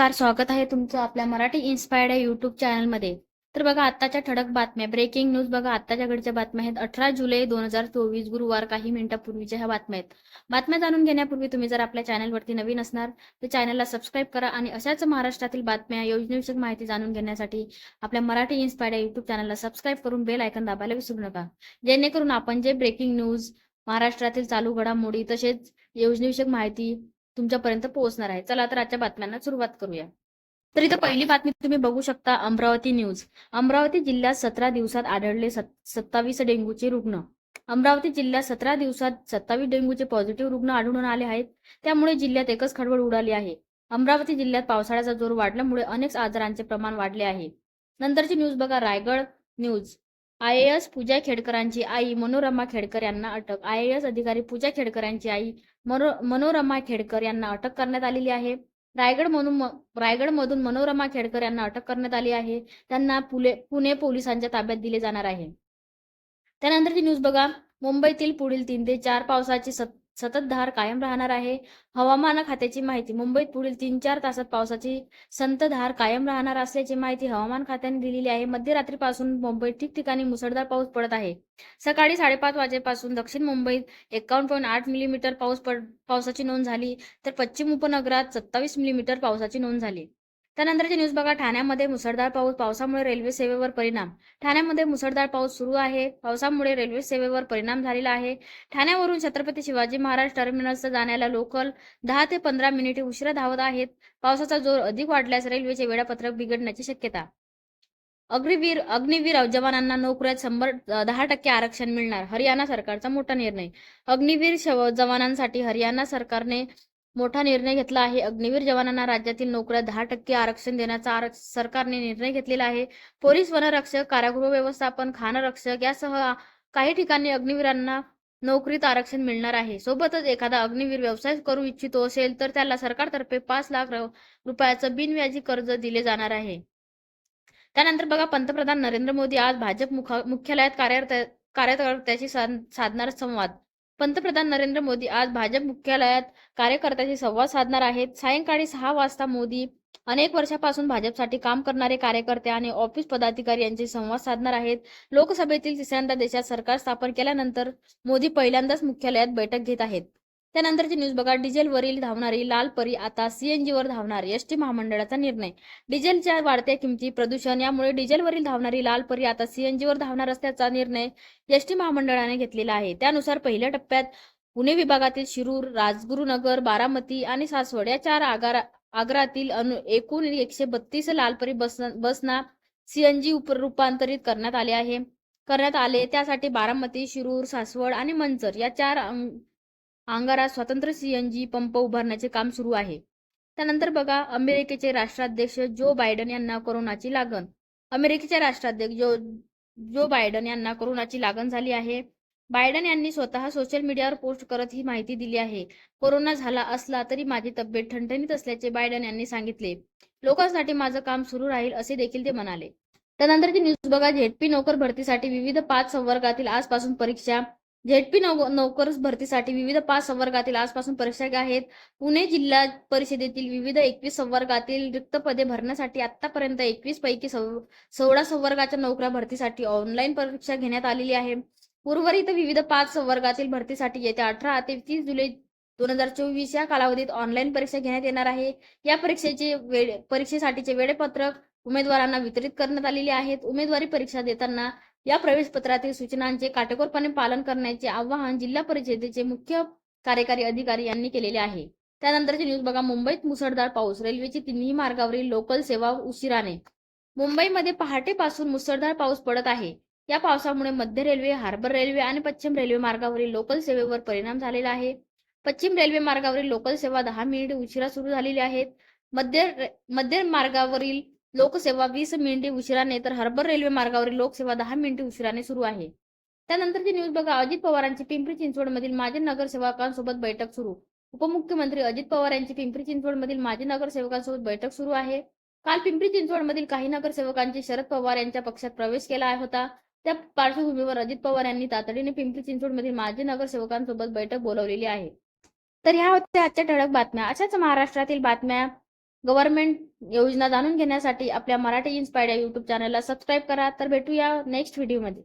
नमस्कार स्वागत आहे तुमचं आपल्या मराठी इन्स्पायर्ड या युट्यूब चॅनलमध्ये तर बघा आत्ताच्या ठळक बातम्या ब्रेकिंग न्यूज बघा आत्ताच्या घडच्या बातम्या आहेत. अठरा जुलै दोन हजार चोवीस गुरुवार काही मिनिटापूर्वीच्या ह्या बातम्या आहेत. बातम्या जाणून घेण्यापूर्वी तुम्ही जर आपल्या चॅनलवरती नवीन असणार तर चॅनलला सबस्क्राईब करा आणि अशाच महाराष्ट्रातील बातम्या योजनेविषयक माहिती जाणून घेण्यासाठी आपल्या मराठी इन्स्पायर्ड या युट्यूब चॅनलला सबस्क्राईब करून बेल आयकन दाबायला विसरू नका. जेणेकरून आपण जे ब्रेकिंग न्यूज महाराष्ट्रातील चालू घडामोडी तसेच योजनेविषयक माहिती तुमच्यापर्यंत पोहोचणार आहे. चला तर आजच्या बातम्यांना सुरुवात करूया. तर इथं पहिली बातमी तुम्ही बघू शकता अमरावती न्यूज. अमरावती जिल्ह्यात सतरा दिवसात आढळले सत्तावीस डेंग्यूचे रुग्ण. अमरावती जिल्ह्यात सतरा दिवसात सत्तावीस डेंग्यूचे पॉझिटिव्ह रुग्ण आढळून आले आहेत. त्यामुळे जिल्ह्यात एकच खळबळ उडाली आहे. अमरावती जिल्ह्यात पावसाळ्याचा जोर वाढल्यामुळे अनेक आजारांचे प्रमाण वाढले आहे. नंतरची न्यूज बघा Raigad news. I A S Pooja खेडकरांची आई मनोरमा खेडकर यांना अटक. आय ए एस अधिकारी पूजा खेडकरांची आई मनो मनोरमा खेडकर यांना अटक करण्यात आलेली आहे. रायगड मधून रायगडमधून मनोरमा खेडकर यांना अटक करण्यात आली आहे. त्यांना पुले पुणे पोलिसांच्या ताब्यात दिले जाणार आहे. त्यानंतरची न्यूज बघा. मुंबईतील पुढील तीन ते चार पावसाची सत सततधार कायम राहणार आहे. हवामान खात्याची माहिती मुंबईत पुढील तीन चार तासात पावसाची संतधार कायम राहणार असल्याची माहिती हवामान खात्याने दिलेली आहे. मध्यरात्रीपासून मुंबईत ठिकठिकाणी मुसळधार पाऊस पडत आहे. सकाळी साडेपाच वाजेपासून दक्षिण मुंबईत एकावन्न पॉईंट आठ मिलीमीटर पाऊस पड पावसाची नोंद झाली. तर पश्चिम उपनगरात सत्तावीस मिलीमीटर पावसाची नोंद झाली. त्यानंतरची न्यूज बघा. ठाण्यामध्ये मुसळधार पाऊस पावसामुळे रेल्वे सेवेवर परिणाम. ठाण्यामध्ये मुसळधार पाऊस सुरू आहे. पावसामुळे रेल्वे सेवेवर परिणाम झालेला आहे. ठाण्यावरून छत्रपती शिवाजी महाराज टर्मिनल्स जाण्याला लोकल दहा ते पंधरा मिनिटे उशिरा धावत आहेत. पावसाचा जोर अधिक वाढल्यास रेल्वेचे वेळापत्रक बिघडण्याची शक्यता. अग्निवीर अग्निवीर जवानांना नोकऱ्यात शंभर दहा टक्के आरक्षण मिळणार हरियाणा सरकारचा मोठा निर्णय. अग्निवीर जवानांसाठी हरियाणा सरकारने मोठा निर्णय घेतला आहे. अग्निवीर जवानांना राज्यातील नोकऱ्या दहा टक्के आरक्षण देण्याचा सरकारने निर्णय घेतलेला आहे. पोलीस वनरक्षक कारागृह व्यवस्थापन खानरक्षक यासह काही ठिकाणी अग्निवीरांना नोकरीत आरक्षण मिळणार आहे. सोबतच एखादा अग्निवीर व्यवसाय करू इच्छितो असेल तर त्याला सरकारतर्फे पाच लाख रुपयाचं बिनव्याजी कर्ज दिले जाणार आहे. त्यानंतर बघा पंतप्रधान नरेंद्र मोदी आज भाजप मुख्यालयात कार्यरत कार्यकर्त्याशी साधणार संवाद. पंतप्रधान नरेंद्र मोदी आज भाजप मुख्यालयात कार्यकर्त्याशी संवाद साधणार आहेत. सायंकाळी सहा वाजता मोदी अनेक वर्षापासून भाजपसाठी काम करणारे कार्यकर्ते आणि ऑफिस पदाधिकारी यांचे संवाद साधणार आहेत. लोकसभेतील तिसऱ्यांदा देशात सरकार स्थापन केल्यानंतर मोदी पहिल्यांदाच मुख्यालयात बैठक घेत आहेत. त्यानंतरची न्यूज बघा. डिझेलवरील धावणारी लाल परी आता सीएनजीवर धावणार एस टी महामंडळाचा निर्णय. डिझेलच्या वाढत्या किमती प्रदूषण यामुळे डिझेलवरील धावणारी लाल परी आता सीएनजीवर धावणार असल्याचा निर्णय एस टी महामंडळाने घेतलेला आहे. त्यानुसार पहिल्या टप्प्यात पुणे विभागातील शिरूर राजगुरुनगर बारामती आणि सासवड या चार आगारा आग्रातील एकूण एकशे बत्तीस लालपरी बस बसना सीएनजी उप रूपांतरित करण्यात आले आहे. करण्यात आले. त्यासाठी बारामती शिरूर सासवड आणि मंचर या चार अंगारात स्वतंत्र सीएनजी पंप उभारण्याचे काम सुरू आहे. त्यानंतर बघा अमेरिकेचे राष्ट्राध्यक्ष जो बायडन यांना कोरोनाची लागण. अमेरिकेचे राष्ट्राध्यक्ष जो जो बायडन यांना कोरोनाची लागण झाली आहे. बायडन यांनी स्वतः सोशल मीडियावर पोस्ट करत ही माहिती दिली आहे. कोरोना झाला असला तरी माझी तब्येत ठणठणीत असल्याचे बायडन यांनी सांगितले. लोकांसाठी माझं काम सुरू राहील असे देखील ते म्हणाले. त्यानंतरची न्यूज बघा झेडपी नोकर भरतीसाठी विविध पाच संवर्गातील आजपासून परीक्षा झेडपी नोकर भरतीसाठी विविध पाच संवर्गातील आजपासून परीक्षा आहेत. पुणे जिल्हा परिषदेतील विविध एकवीस संवर्गातील रिक्त पदे भरण्यासाठी आतापर्यंत एकवीस पैकी सोळा संवर्गाच्या नोकऱ्या भरतीसाठी ऑनलाईन परीक्षा घेण्यात आलेली आहे. उर्वरित विविध पाच संवर्गातील भरतीसाठी येत्या अठरा ते तीस जुलै दोन हजार चोवीस या कालावधीत ऑनलाईन परीक्षा घेण्यात येणार आहे. या परीक्षेचे वेळ परीक्षेसाठीचे वेळेपत्रक उमेदवारांना वितरित करण्यात आलेले आहेत. उमेदवारी परीक्षा देताना या प्रवेशपत्रातील सूचनांचे काटेकोरपणे पालन करण्याचे आवाहन जिल्हा परिषदेचे मुख्य कार्यकारी अधिकारी यांनी केलेले आहे. त्यानंतरची न्यूज बघा. मुंबईत मुसळधार पाऊस रेल्वेची तिन्ही मार्गावरील लोकल सेवा उशिराने. मुंबईमध्ये पहाटेपासून मुसळधार पाऊस पडत आहे. या पावसामुळे मध्य रेल्वे हार्बर रेल्वे आणि पश्चिम रेल्वे मार्गावरील लोकल सेवेवर परिणाम झालेला आहे. पश्चिम रेल्वे मार्गावरील लोकल सेवा दहा मिनिट उशिरा सुरू झालेली आहेत. मध्य मध्य मार्गावरील लोकसेवा वीस मिनिटे उशिराने तर हर्बर रेल्वे मार्गावरील लोकसेवा दहा मिनिटे उशिराने सुरू आहे. त्यानंतरची न्यूज बघा. अजित पवारांची पिंपरी चिंचवड मधील माजी नगरसेवकांसोबत बैठक सुरू. उपमुख्यमंत्री अजित पवार यांची पिंपरी चिंचवड मधील माजी नगरसेवकांसोबत बैठक सुरू आहे. काल पिंपरी चिंचवड मधील काही नगरसेवकांची शरद पवार यांच्या पक्षात प्रवेश केला होता. त्या पार्श्वभूमीवर अजित पवार यांनी तातडीने पिंपरी चिंचवड मधील माजी नगरसेवकांसोबत बैठक बोलावलेली आहे. तर ह्या होत्या आजच्या ठळक बातम्या. अशाच महाराष्ट्रातील बातम्या गव्हर्नमेंट योजना जाणून घेण्यासाठी आपल्या मराठी इन्स्पायर्ड या युट्यूब चॅनलला सबस्क्राईब करा. तर भेटूया नेक्स्ट व्हिडिओमध्ये